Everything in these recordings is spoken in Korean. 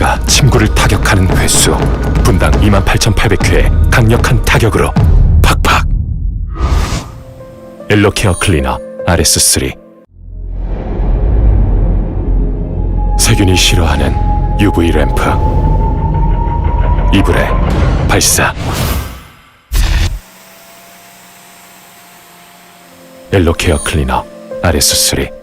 펀치가 침구를 타격하는 횟수. 분당 28,800회 강력한 타격으로 팍팍. 엘로케어 클리너 RS3 세균이 싫어하는 UV 램프. 이불에 발사. 엘로케어 클리너 RS3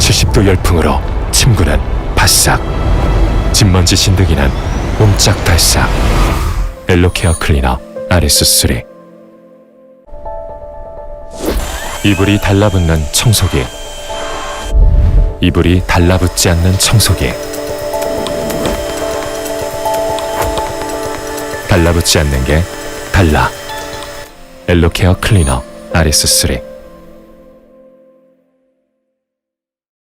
70도 열풍으로 침구는 바싹. 진먼지 진드기는 옴짝달싹. 엘로케어 클리너 RS3 이불이 달라붙는 청소기. 이불이 달라붙지 않는 청소기. 달라붙지 않는 게 달라. 엘로케어 클리너 RS3